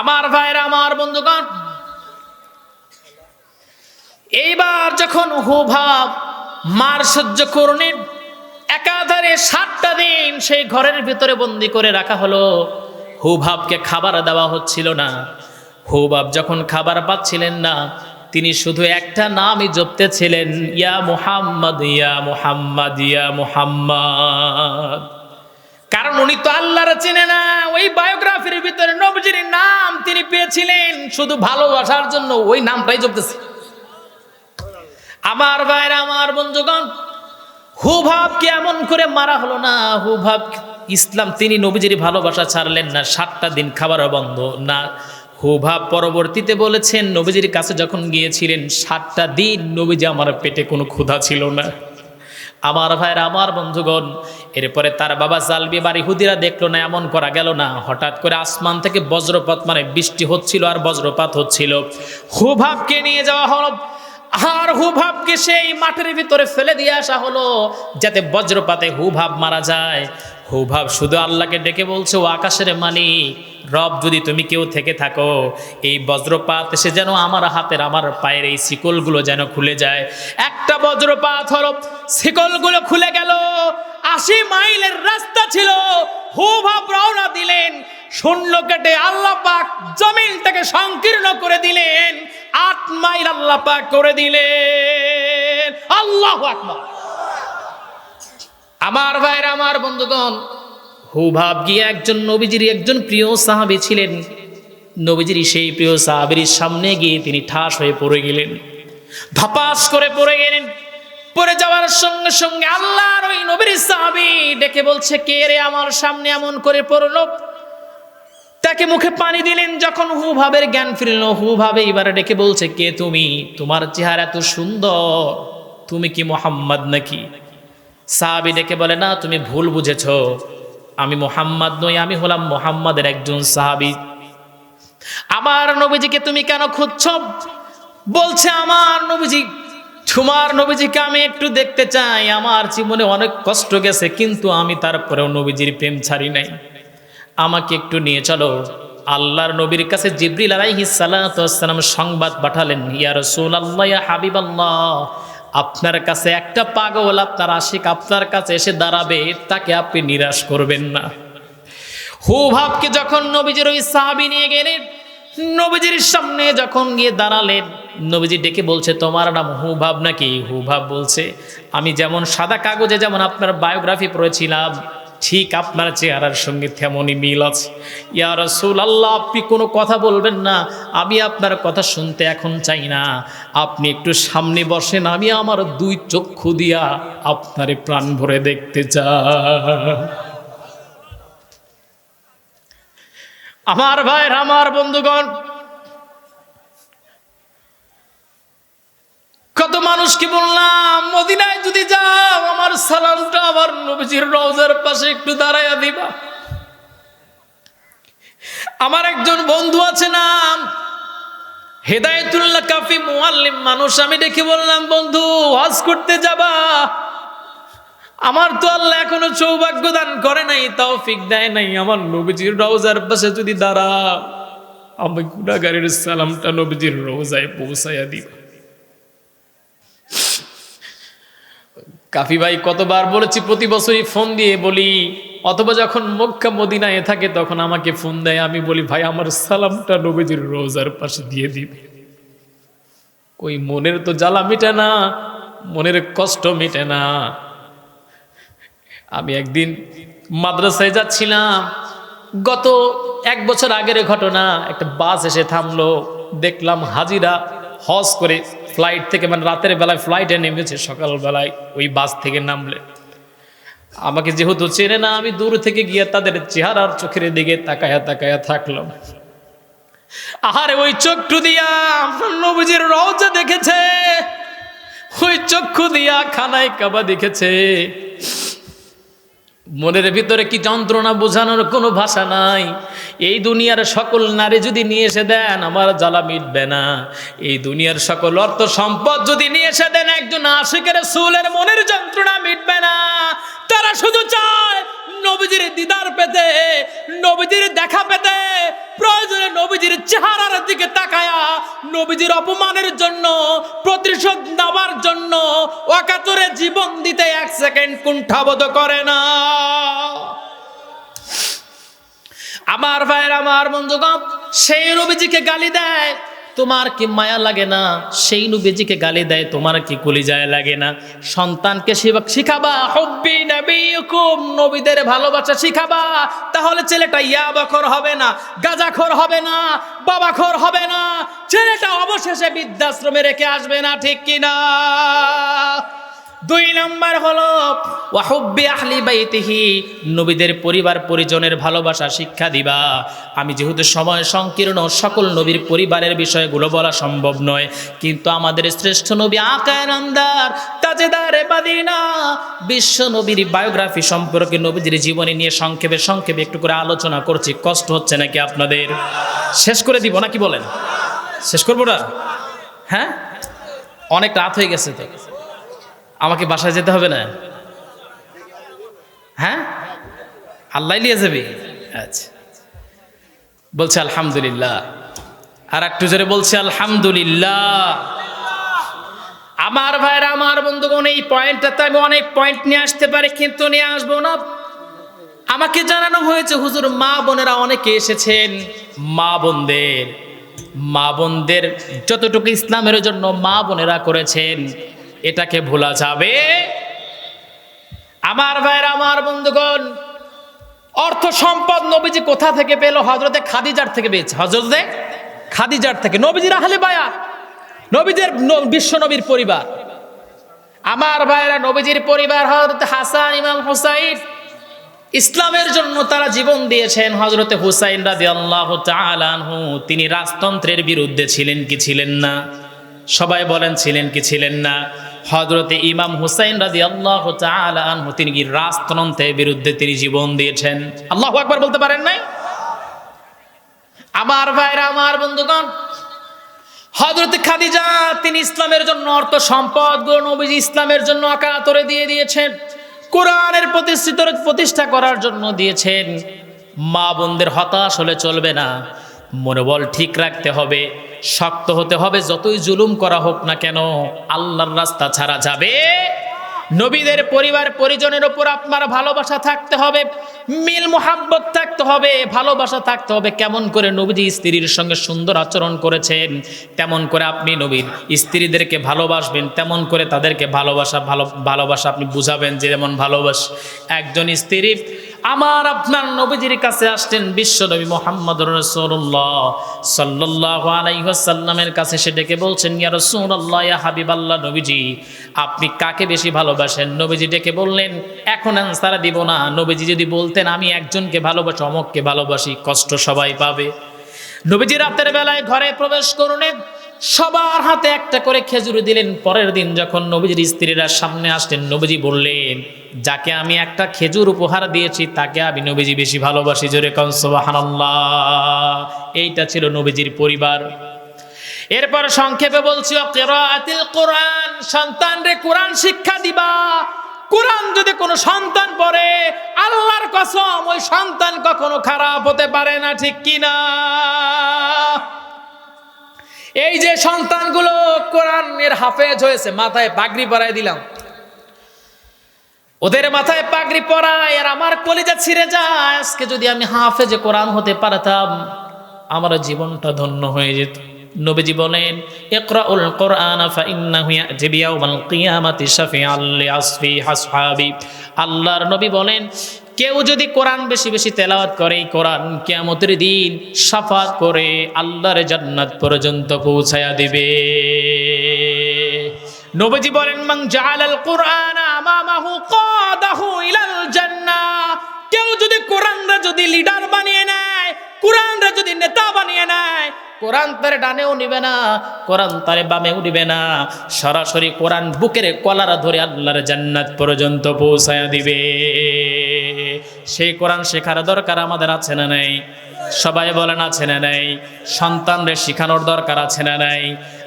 আমার ভাইরা, আমার বন্ধুগণ, এইবার যখন হুভাব মার সহ্য করুন, একাধারে সাতটা দিন সেই ঘরের ভিতরে বন্দি করে রাখা হলো। হুভাবকে খাবার দেওয়া হচ্ছিল না। হুবাব যখন খাবার পাচ্ছিলেন না, তিনি শুধু একটা নামই জপতেছিলেন, ইয়া মুহাম্মদ ইয়া মুহাম্মদ ইয়া মুহাম্মদ। কারণ উনি তো আল্লাহর চেনে না। ওই বায়োগ্রাফির ভিতরে নবজির নাম তিনি পেয়েছিলেন শুধু ভালোবাসার জন্য, ওই নামটাই জপতেছে। আমার ভাইরা, আমার বন্ধুগণ হুভাবকে এমন করে মারা হলো না? হুভাব ইসলাম, তিনি নবীজির ভালোবাসা ছাড়লেন না, সাতটা দিন খাবার বন্ধ না। হুভাব পরবর্তীতে বলেছেন, নবীজির কাছে যখন গিয়েছিলেন, সাতটা দিন নবীজি আমার পেটে কোনো ক্ষুধা ছিল না। আমার ভাইয়ের আমার বন্ধুগণ, এরপরে তার বাবা জালবি বাড়ি হুদিরা দেখল না, এমন করা গেল না। হঠাৎ করে আসমান থেকে বজ্রপাত মানে বৃষ্টি হচ্ছিল আর বজ্রপাত হচ্ছিল। হুভাবকে নিয়ে যাওয়া হলো, আর হুভাবকে সেই মাঠের ভিতরে ফেলে দিয়ে আসা হলো, যাতে বজ্রপাতে হুভাব মারা যায়। হুভাব শুধু আল্লাহকে ডেকে বলছে, ও আকাশের মালিক, রব যদি তুমি কেউ থেকে থাকো, এই বজ্রপাত এসে যেন আমার হাতের, আমার পায়ের এই শিকলগুলো যেন খুলে যায়। একটা বজ্রপাত হলো, শিকলগুলো খুলে গেল, আশি মাইলের রাস্তা ছিল হুভাব রওনা দিলেন, শূন্য কেটে আল্লাহ পাক জমিনটাকে সংকীর্ণ করে দিলেন, আট মাইল আল্লাহ পাক করে দিলেন। আল্লাহ আকবার। আমার ভাইরা, আমার বন্ধুগণ হুভাব গিয়ে একজন নবীজির একজন প্রিয় সাহাবি ছিলেন। নবীজির সেই প্রিয় সাহাবির সামনে গিয়ে তিনি ঠাস হয়ে পড়ে গেলেন। ধপাস করে পড়ে গেলেন। পড়ে যাওয়ার সঙ্গে সঙ্গে আল্লাহর ওই নবীর সাহাবি ডেকে বলছে, কে রে আমার সামনে এমন করে পড়ল? তাকে মুখে পানি দিলেন। যখন হু ভাবের জ্ঞান ফিরল হু ভাবে এবারে ডেকে বলছে, কে তুমি? তোমার চেহারা এত সুন্দর। তুমি কি মোহাম্মদ নাকি? সাহাবি ডেকে বলে, না, তুমি ভুল বুঝেছ। আমি মোহাম্মদ নই, আমি হলাম মোহাম্মদের একজন সাহাবি। আমার নবীজিকে তুমি কেন খুঁজছ? বলছে, আমার নবীজি, তোমার নবীজিকে আমি একটু দেখতে চাই। আমার জীবনে অনেক কষ্ট গেছে, কিন্তু আমি তারপরেও নবীজির প্রেম ছাড়ি নাই। আমাকে একটু নিয়ে চলো। আল্লাহর নবীর কাছে জিব্রিল আলাইহি সালাম সংবাদ পাঠালেন, ইয়া রাসূলুল্লাহ, ইয়া হাবিবাল্লাহ আপনার কাছে একটা পাগল আপনার আশিক আপনার কাছে এসে দাঁড়াবে, তাকে আপনি নিরাশ করবেন না। হু ভাবকে যখন নবীজির ওই সাহাবি নিয়ে গেলেন, নবীজির সামনে যখন গিয়ে দাঁড়ালেন, নবীজি ডেকে বলছে, তোমার নাম হুভাব নাকি? হুভাব বলছে, আমি যেমন সাদা কাগজে যেমন আপনার বায়োগ্রাফি পড়েছিলাম ঠিক আপনার চেহারার সঙ্গে তেমনই মিল আছে। ইয়া রসুল আল্লাহ আপনি কোনো কথা বলবেন না। আমি আপনার কথা শুনতে এখন চাই না। আপনি একটু সামনে বসেন, আমি আমার দুই চক্ষু দিয়া আপনারে প্রাণ ভরে দেখতে চাই। আমার ভাইয়ের, আমার বন্ধুগণ, কত মানুষকে বললাম, মদিনায় যদি যাও, আমার সালামটা আমার নবীজির রওজার পাশে একটু দাঁড়াইয়া দিবা। আমার একজন বন্ধু আছে নাম হেদায়তুল্লাহ কাফি মানুষ। আমি দেখে বললাম, বন্ধু করতে যাবা? আমার তো আল্লাহ এখনও সৌভাগ্য দান করে নাই তাও ফিক দেয় নাই। আমার নবীজির রওজার পাশে যদি দাঁড়া আমি গুণাগারের সালামটা নবীজির রোজায় পৌঁছাইয়া দিবা। কাফি ভাই কতবার বলেছি, প্রতি বছরই ফোন দিয়ে বলি, অথবা যখন মক্কা, মদিনায় থাকে তখন আমাকে ফোন দেয়, আমি বলি, ভাই, আমার সালামটা নবীজির রোজার পাশে দিয়ে দিবে। ওই মনের তো জ্বালা মিটে না, মনের কষ্ট মিটে না। আমি একদিন মাদ্রাসায় যাচ্ছিলাম, গত এক বছর আগের ঘটনা, একটা বাস এসে থামলো, দেখলাম হাজিরা হজ করে ফ্লাইট থেকে মানে রাতের বেলায় ফ্লাইটে নেমেছে, সকালবেলায় ওই বাস থেকে নামলে। আমাকে যেহেতু চেনে না, আমি দূর থেকে গিয়ে তাদের চেহারার চোখের দিকে তাকায়া তাকায়া থাকলাম। আহারে, ওই চক্ষু দিয়া আমার নবীজির রওজা দেখেছে। ওই চক্ষু দিয়া খানায় কাবা দেখেছে। মনের ভিতরে কি যন্ত্রণা বোঝানোর কোনো ভাষা নাই। এই দুনিয়ার সকল নারী যদি নিয়ে এসে দেন, আমার জ্বালা মিটবে না। এই দুনিয়ার সকল অর্থ সম্পদ যদি নিয়ে এসে দেন, একজন আশিকের সুলের মনের যন্ত্রণা মিটবে না। তারা শুধু চায় নবীজির দিদার পেতে, নবীজির দেখা পেতে। নবীজির অপমানের জন্য, প্রতিশোধ নেওয়ার জন্য অকাতরে জীবন দিতে এক সেকেন্ড কুণ্ঠাবোধ করে না। আমার ভাইয়ের, আমার বন্ধুগণ, সেই রবিজিকে গালি দেয় তোমার কি মায়া লাগে না? সেই নবীজিকে গালি দেয়, তোমার কি কলিজায় লাগে না? সন্তানকে শিখাবা, হব্বি নবীকুম নবীদের ভালোবাসা শিখাবা। তাহলে ছেলেটা ইয়াবাখর হবে না, গাজাখর হবে না, বাবাখর হবে না। ছেলেটা অবশেষে বৃদ্ধাশ্রমে রেখে আসবে না, ঠিক কিনা? দুই নাম্বার হলো ওয়াহুব্বি আহলি বাইতিহি নবীদের পরিবার পরিজনের ভালোবাসা শিক্ষা দিবা। আমি যেহেতু সময় সংকীর্ণ, সকল নবীর পরিবারের বিষয়গুলো বলা সম্ভব নয়, কিন্তু আমাদের শ্রেষ্ঠ নবী আকায় নামদার তাজেদারে বাদিনা। বিশ্ব নবীর বায়োগ্রাফি সম্পর্কে নবীদের জীবনী নিয়ে সংক্ষেপে সংক্ষেপে একটু করে আলোচনা করছি, কষ্ট হচ্ছে নাকি আপনাদের? শেষ করে দিব নাকি বলেন? শেষ করব না? হ্যাঁ? অনেক রাত হয়ে গেছে তো। আমাকে বাসায় যেতে হবে না? হ্যাঁ? আল্লাহ নিয়ে যাবে? আচ্ছা। বলছে, আলহামদুলিল্লাহ। আর একটু জোরে বলছে, আলহামদুলিল্লাহ। আমার ভাইরা, আমার বন্ধুগণ, এই পয়েন্টটাতে আমি অনেক পয়েন্ট নিয়ে আসতে পারি, কিন্তু নিয়ে আসব না। আমাকে জানানো হয়েছে, হুজুর, মা বোনেরা অনেকে এসেছেন, মা বোনদের মা বোনদের যতটুকু ইসলামের জন্য মা বোনেরা করেছেন এটাকে ভোলা যাবে। আমার ভাইয়ের, আমার বন্ধুগণ, অর্থ সম্পদ নবীজি কোথা থেকে পেল? হজরতে খাদিজার থেকে পেয়েছে। হজরতে খাদিজার থেকে। নবীজির আহলে বায়া নবীদের ন- বিশ্ব নবীর পরিবার। আমার ভাইয়েরা, নবীজির পরিবার হজরত হাসান, ইমাম হুসাইন, ইসলামের জন্য তারা জীবন দিয়েছেন হজরতে হুসাইন রাজি আল্লাহ আনহু। তিনি রাজতন্ত্রের বিরুদ্ধে ছিলেন কি ছিলেন না? সবাই বলেন, ছিলেন কি ছিলেন না? হজরতে ইমাম হুসাইন রাজি আল্লাহ আনহু, তিনি কি রাজতন্ত্রের বিরুদ্ধে তিনি জীবন দিয়েছেন? আল্লাহ একবার বলতে পারেন নাই? আমার ভাইরা, আমার বন্ধুগণ হজরত খাদিজা, তিনি ইসলামের জন্য অর্থ সম্পদ নবীজি ইসলামের জন্য আকাতরে দিয়ে দিয়েছেন, কোরআনের প্রতিষ্ঠিত প্রতিষ্ঠা করার জন্য দিয়েছেন। মা বোনদের হতাশ হলে চলবে না। মনোবল ঠিক রাখতে হবে, শক্ত হতে হবে, যতই জুলুম করা হোক না কেন, আল্লাহর রাস্তা ছাড়া যাবে। নবীদের পরিবার, পরিজনের ওপর আপনার ভালোবাসা থাকতে হবে, মিল, মোহাব্বত থাকতে হবে, ভালোবাসা থাকতে হবে। কেমন করে নবীজি স্ত্রীর সঙ্গে সুন্দর আচরণ করেছেন, তেমন করে আপনি নবীর স্ত্রীদেরকে ভালোবাসবেন, তেমন করে তাদেরকে ভালোবাসা, ভালো, ভালোবাসা আপনি বুঝাবেন যে যেমন ভালোবাস। একজন স্ত্রী আমার আপনার নবীজির কাছে আসতেন বিশ্ব নবী মোহাম্মদ রসুল্লাহ সাল্লাহ আলাইসাল্লামের কাছে সে ডেকে বলছেন, ইয়া রসুল্লাহ ইয়া হাবিবাল্লাহ, নবীজি, আপনি কাকে বেশি ভালোবাসেন? নবীজি ডেকে বললেন, এখন অ্যান্সার দিব না। নবীজি যদি বলতেন, আমি একজনকে ভালোবাসি, অমককে ভালোবাসি, কষ্ট সবাই পাবে। নবীজি রাতের বেলায় ঘরে প্রবেশ করুন সবার হাতে একটা করে খেজুর দিলেন, পরের দিন যখন নবীজির স্ত্রীরা সামনে আসলেন, নবীজি বললেন, যাকে আমি একটা খেজুর উপহার দিয়েছি, তাকে আমি নবীজি বেশি ভালোবাসি, জোরে কনসবাহান্লাহ এইটা ছিল নবীজির পরিবার। এরপর সংক্ষেপে বলছি কোরআন সন্তানরে কোরআন শিক্ষা দিবা। কোরআন যদি কোনো সন্তান পড়ে, আল্লাহর কসম, ওই সন্তান কখনো খারাপ হতে পারে না, ঠিক কিনা? এই যে সন্তানগুলো কোরআনের হাফেজ হয়েছে, মাথায় পাগড়ি পরাই দিলাম। ওদের মাথায় পাগড়ি পরায় আর আমার কলিজা ছিঁড়ে যায়। আজকে যদি আমি হাফেজে কোরআন হতে পারতাম, আমার জীবনটা ধন্য হয়ে যেত। নবীজি বলেন, ইকরাউল কোরআন ফাইন্নাহু ইয়াতি বিয়াউমাল কিয়ামাতি শাফিআল লিআসফি আসহাবি আল্লাহর নবী বলেন, কেউ যদি কোরআন বেশি বেশি তেলাওয়াত করে কোরআন কিয়ামতের দিন সাফাত করে আল্লাহর জান্নাত পর্যন্ত পৌঁছায়া দিবে। নবীজি বলেন, মান জাআলাল কোরআন আমামাহু কাদাহু ইলাল জান্নাহ কেউ যদি কোরআনরা যদি লিডার বানিয়ে নেয়, কোরআনরা যদি নেতা বানিয়ে নেয় কোরআন তারে ডানেও নিবে না, কোরআন তারে বামেও নিবে না। সরাসরি কোরআন বুকের কলারা ধরে আল্লাহর জান্নাত পর্যন্ত পৌঁছায় দিবে। সেই কোরআন শেখার দরকার আমাদের আছে না নাই? সবাই বলেন, আছে না নাই? সন্তানদের শেখানোর দরকার আছে না নাই?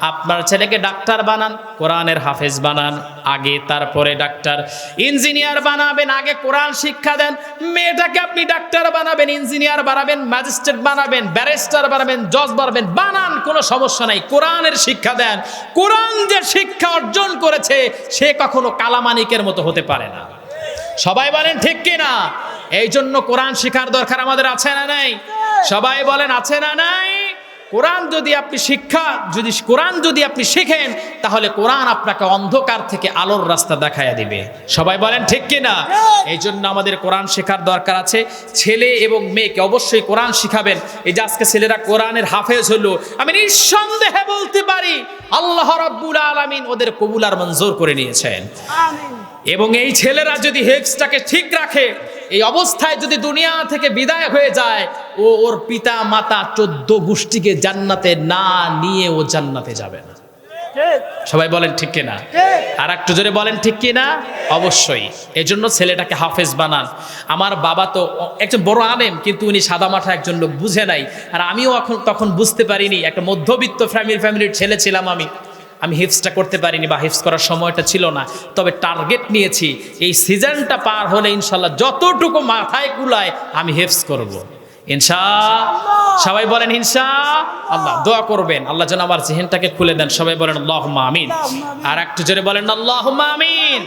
আপনার ছেলেকে ডাক্তার বানান, কোরআনের হাফেজ বানান, আগে তারপরে ডাক্তার। ইঞ্জিনিয়ার বানাবেন, আগে কোরআন শিক্ষা দেন। মেয়েটাকে আপনি ডাক্তার বানাবেন, ইঞ্জিনিয়ার বানাবেন, ম্যাজিস্ট্রেট বানাবেন, ব্যারিস্টার বানাবেন, জজ বানাবেন, বানান, কোনো সমস্যা নাই। কোরআনের শিক্ষা দেন। কোরআন যে শিক্ষা অর্জন করেছে, সে কখনো কালামানিকের মতো হতে পারে না। সবাই বলেন ঠিক কি না এই জন্য কোরআন শেখার দরকার আমাদের আছে না নাই? সবাই বলেন আছে না নাই? কোরআন যদি আপনি শিক্ষা যদি কোরআন যদি আপনি শিখেন তাহলে কোরআন আপনাকে অন্ধকার থেকে আলোর রাস্তা দেখায় দিবে। সবাই বলেন ঠিক কি না এই জন্য আমাদের কোরআন শেখার দরকার আছে। ছেলে এবং মেয়েকে অবশ্যই কোরআন শিখাবেন। এই যে আজকে ছেলেরা কোরআনের হাফেজ হলো আমি নিঃসন্দেহে বলতে পারি আল্লাহ রাব্বুল আলামিন ওদের কবুল আর মঞ্জুর করে নিয়েছেন। এবং এই ছেলেরা যদি হেক্সটাকে ঠিক রাখে এই অবস্থায় যদি দুনিয়া থেকে বিদায় হয়ে যায় ও ওর পিতা মাতা চোদ্দ গোষ্ঠীকে জান্নাতে না নিয়ে ও জান্নাতে যাবে না। সবাই বলেন ঠিক কিনা? আর একটু জোরে বলেন ঠিক কিনা? অবশ্যই। এজন্য ছেলেটাকে হাফেজ বানান। আমার বাবা তো একজন বড় আলেম কিন্তু উনি সাদা মাঠা একজন লোক বুঝে নাই। আর আমিও এখন তখন বুঝতে পারিনি। একটা মধ্যবিত্ত ফ্যামিলি ফ্যামিলির ছেলে ছিলাম আমি। আমি হিফসটা করতে পারিনি বা হিফস করার সময়টা ছিল না। তবে টার্গেট নিয়েছি এই সিজনটা পার হলে ইনশাল্লাহ যতটুকু মাথায় কুলায় আমি হিফস করব। ইনশা সবাই বলেন হিনসা আল্লাহ দোয়া করবেন আল্লাহ যেন আমার জেহেনটাকে খুলে দেন সবাই বলেন আল্লাহ আমিন। আর একটু জোরে বলেন আল্লাহ আমিন।